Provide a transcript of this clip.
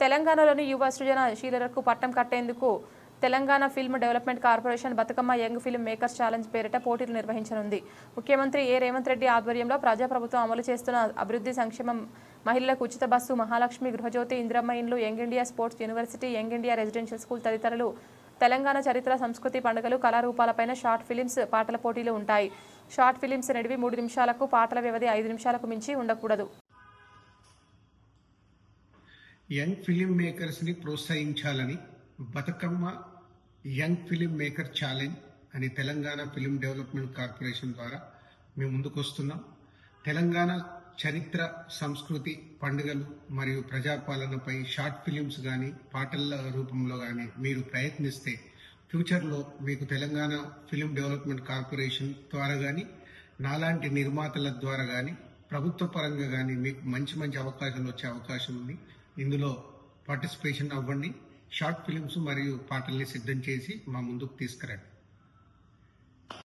తెలంగాణలోని యువ సృజనశీలకు పట్టం కట్టేందుకు Telangana film development corporation Bathukamma young film makers challenge పేరిట పోటీలు నిర్వహించనుంది. ముఖ్యమంత్రి ఏ. రేవంత్ రెడ్డి ఆధ్వర్యంలో ప్రజాప్రభుత్వం అమలు చేస్తున్న అభివృద్ధి సంక్షేమం మహిళలకు ఉచిత బస్సు మహాలక్ష్మి గృహజ్యోతి ఇందిరమ్మ ఇండ్లు young India sports university young India residential school తదితరులు తెలంగాణ చరిత్ర సంస్కృతి పండుగలు కళారూపాలపైన షార్ట్ ఫిలిమ్స్ పాటల పోటీలు ఉంటాయి. షార్ట్ ఫిలిమ్స్ నడివి మూడు నిమిషాలకు పాటల వ్యవధి ఐదు నిమిషాలకు మించి ఉండకూడదు. యంగ్ ఫిలిం మేకర్స్ని ప్రోత్సహించాలని Bathukamma young film maker challenge అని తెలంగాణ ఫిలిం డెవలప్మెంట్ కార్పొరేషన్ ద్వారా మేము ముందుకొస్తున్నాం. తెలంగాణ చరిత్ర సంస్కృతి పండుగలు మరియు ప్రజాపాలనపై షార్ట్ ఫిలిమ్స్ కానీ పాటల రూపంలో కానీ మీరు ప్రయత్నిస్తే ఫ్యూచర్లో మీకు తెలంగాణ ఫిలిం డెవలప్మెంట్ కార్పొరేషన్ ద్వారా కానీ నాలాంటి నిర్మాతల ద్వారా కానీ ప్రభుత్వ పరంగా కానీ మీకు మంచి మంచి అవకాశాలు వచ్చే అవకాశం ఉంది. ఇందులో పార్టిసిపేషన్ అవ్వండి. షార్ట్ ఫిలిమ్స్ మరియు పాటల్ని సిద్ధం చేసి మా ముందుకు తీసుకురండి.